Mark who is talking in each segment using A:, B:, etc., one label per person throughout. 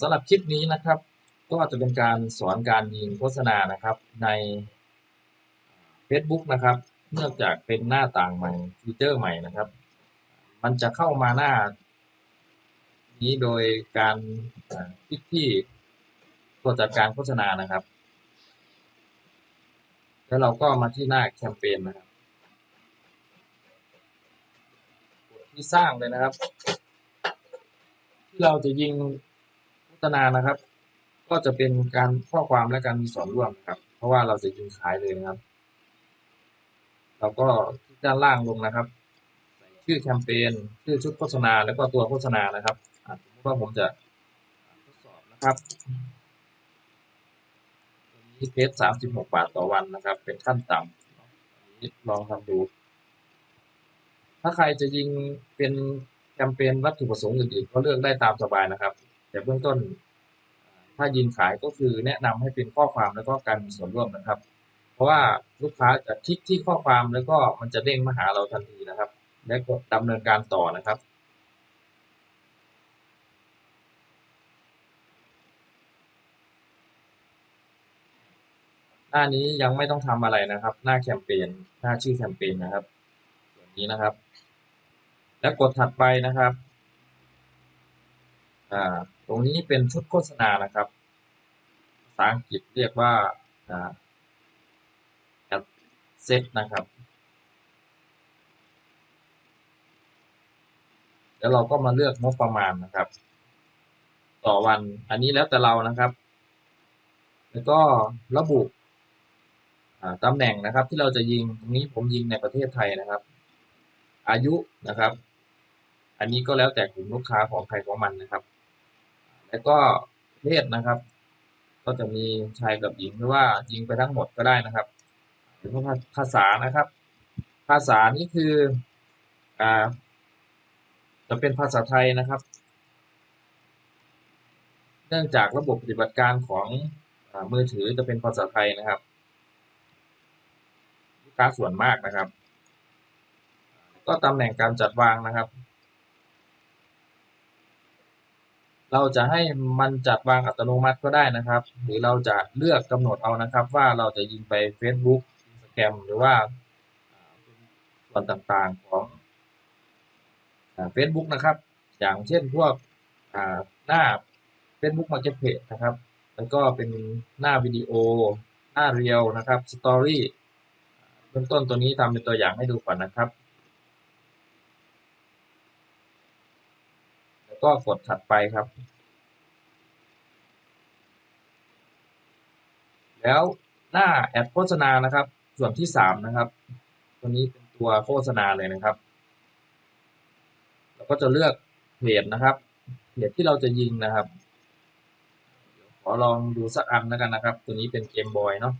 A: สำหรับคลิปนี้นะครับ ก็จะเป็นการสอนการยิงโฆษณานะครับใน Facebook นะครับ เนื่องจากเป็นหน้าต่างใหม่ฟีเจอร์ใหม่นะครับ มันจะเข้ามาหน้า นี้โดยการคลิกที่ตัวจัดการโฆษณานะครับ แล้วเราก็มาที่หน้าแคมเปญนะครับที่สร้างเลยนะครับ ที่เราจะยิง โฆษณานะครับ ก็จะเป็นการข้อความและการมีส่วนร่วมครับ เพราะว่าเราจะยิงขายเลยนะครับ เราก็ด้านล่างลงนะครับ ใส่ชื่อแคมเปญชื่อชุดโฆษณาแล้วก็ตัวโฆษณานะครับสมมติว่าผมจะทดสอบนะครับตัวนี้เพจสามสิบหกบาทต่อวันนะครับ เป็นขั้นต่ำนี้ลองทำดู ถ้าใครจะยิงเป็นแคมเปญวัตถุประสงค์อื่นๆก็เลือกได้ตามสบายนะครับ แต่เบื้องต้นถ้ายิงขายก็คือแนะนำให้เป็นข้อความแล้วก็การมีส่วนร่วมนะครับ เพราะว่าลูกค้าจะคลิกที่ข้อความแล้วก็มันจะเด้งมาหาเราทันทีนะครับ และกดดำเนินการต่อนะครับหน้านี้ยังไม่ต้องทำอะไรนะครับ หน้าแคมเปญหน้าชื่อแคมเปญนะครับส่วนนี้นะครับ แล้วกดถัดไปนะครับ ตรงนี้เป็นชุดโฆษณานะครับ ภาษาอังกฤษเรียกว่าอ่า ad set นะครับ แล้วเราก็มาเลือกงบประมาณนะครับ ต่อวันอันนี้แล้วแต่เรานะครับ แล้วก็ระบุตำแหน่งนะครับที่เราจะยิงตรงนี้ผมยิงในประเทศไทยนะครับ อายุนะครับ อันนี้ก็แล้วแต่กลุ่มลูกค้าของใครของมันนะครับ แล้วก็เพศนะครับ ก็จะมีชายกับหญิงหรือว่ายิงไปทั้งหมดก็ได้นะครับหรือว่าภาษานะครับ ภาษานี่คืออ่าจะเป็นภาษาไทยนะครับ เนื่องจากระบบปฏิบัติการของอมือถือจะเป็นภาษาไทยนะครับลูกค้าส่วนมากนะครับ ก็ตำแหน่งการจัดวางนะครับ เราจะให้มันจัดวางอัตโนมัติก็ได้นะครับ หรือเราจะเลือกกำหนดเอานะครับ ว่าเราจะยิงไป Facebook Instagram หรือว่าอ่าส่วนต่างๆของเฟซบุ๊กนะครับ อย่างเช่นพวกหน้า Facebook Marketplace นะครับ แล้วก็เป็นหน้าวิดีโอ หน้าเรียวนะครับสตอรี่เบื้องต้นตัวนี้ทำเป็นตัวอย่างให้ดูก่อนนะครับ แล้ว ก็กดถัดไปครับ แล้วหน้าแอดโฆษณานะครับ ส่วนที่สามนะครับตัวนี้เป็นตัวโฆษณาเลยนะครับเราก็จะเลือกเพจนะครับเพจที่เราจะยิงนะครับขอลองดูสักอันแล้วกันนะครับ ตัวนี้เป็นเกมบอยเนาะ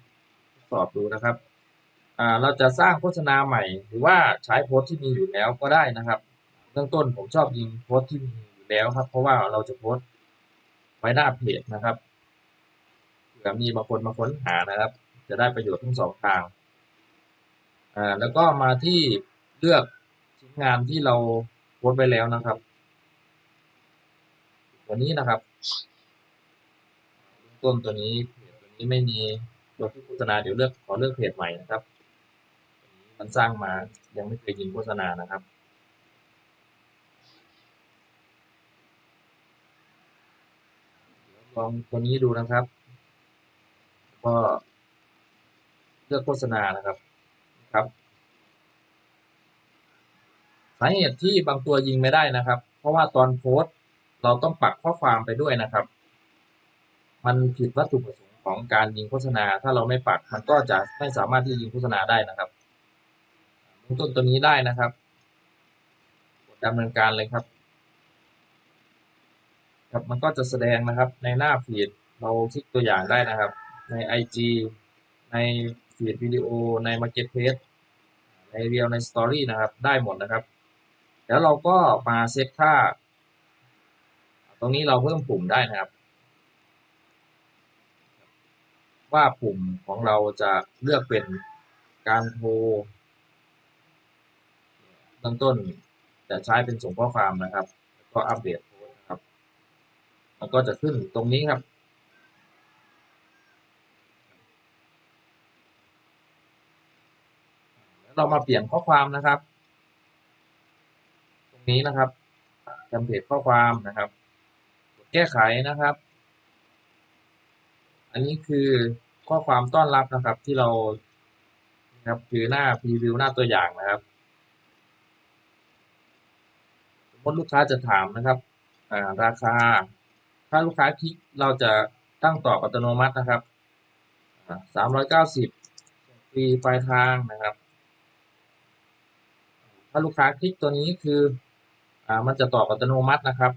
A: ทดสอบดูนะครับอ่าเราจะสร้างโฆษณาใหม่ หรือว่าใช้โพสต์ที่มีอยู่แล้วก็ได้นะครับเบื้องต้นผมชอบยิงโพสต์ที่มี แล้วครับ เพราะว่าเราจะโพสต์ไว้หน้าเพจนะครับเผื่อมีบางคนมาค้นหานะครับ จะได้ประโยชน์ทั้งสองทางอ่าแล้วก็มาที่เลือกชิ้นงานที่เราโพสต์ไว้แล้วนะครับตัวนี้นะครับต้นตัวนี้เพจตัวนี้ไม่มีตัวที่โฆษณาเดี๋ยวเลือกขอเลือกเพจใหม่นะครับมันสร้างมายังไม่เคยยิงโฆษณานะครับ ลองตัวนี้ดูนะครับ ก็เลือกโฆษณานะครับครับ สาเหตุที่บางตัวยิงไม่ได้นะครับ เพราะว่าตอนโพสต์เราต้องปักข้อความไปด้วยนะครับ มันผิดวัตถุประสงค์ของการยิงโฆษณา ถ้าเราไม่ปักมันก็จะไม่สามารถที่ยิงโฆษณาได้นะครับต้นตัวนี้ได้นะครับดดำเนินการเลยครับ ครับมันก็จะแสดงนะครับในหน้าฟีดเราคลิกตัวอย่างได้นะครับ ใน IG ในฟีดวิดีโอใน Marketplace ในเรียลในสตอรี่นะครับ ได้หมดนะครับ แล้วเราก็มาเซตค่า ตรงนี้เราเพิ่มปุ่มได้นะครับ ว่าปุ่มของเราจะเลือกเป็นการโทรเบื้องต้นจะใช้เป็นส่งข้อความนะครับ ก็อัปเดตโพสต์นะครั เรามันก็จะขึ้นตรงนี้ครับ เรามาเปลี่ยนข้อความนะครับ ตรงนี้นะครับเทมเพลตข้อความนะครับ แก้ไขนะครับ อันนี้คือข้อความต้อนรับนะครับที่เราครับคือหน้าพรีวิวหน้าตัวอย่างนะครับสมมติลูกค้าจะถามนะครับราคา ถ้าลูกค้าคลิกเราจะตั้งตอบอัตโนมัตินะครับสามร้อยเก้าสิบฟรีปลายทางนะครับ ถ้าลูกค้าคลิกตัวนี้คืออ่ามันจะตอบอัตโนมัตินะครับ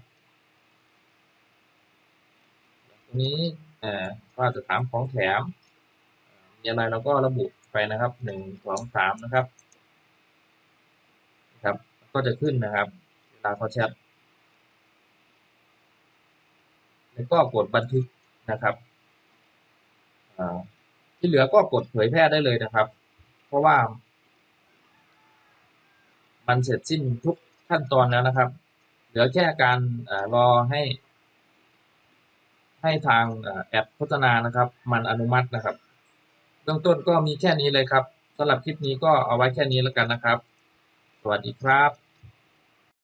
A: ตัวนี้อ่อก็จะถามของแถมมีอะไรเราก็ระบุไปนะครับหนึ่งสองสามนะครับ ครับ ก็จะขึ้นนะครับเวลาเขาแชท แล้วก็กดบันทึกนะครับที่เหลือก็กดเผยแพร่ได้เลยนะครับ เพราะว่า มันเสร็จสิ้นทุกขั้นตอนแล้วนะครับ เหลือแค่การรอให้ ให้ทางแอปโฆษณานะครับ มันอนุมัตินะครับเบื้องต้นก็มีแค่นี้เลยครับสำหรับคลิปนี้ก็เอาไว้แค่นี้แล้วกันนะครับ สวัสดีครับ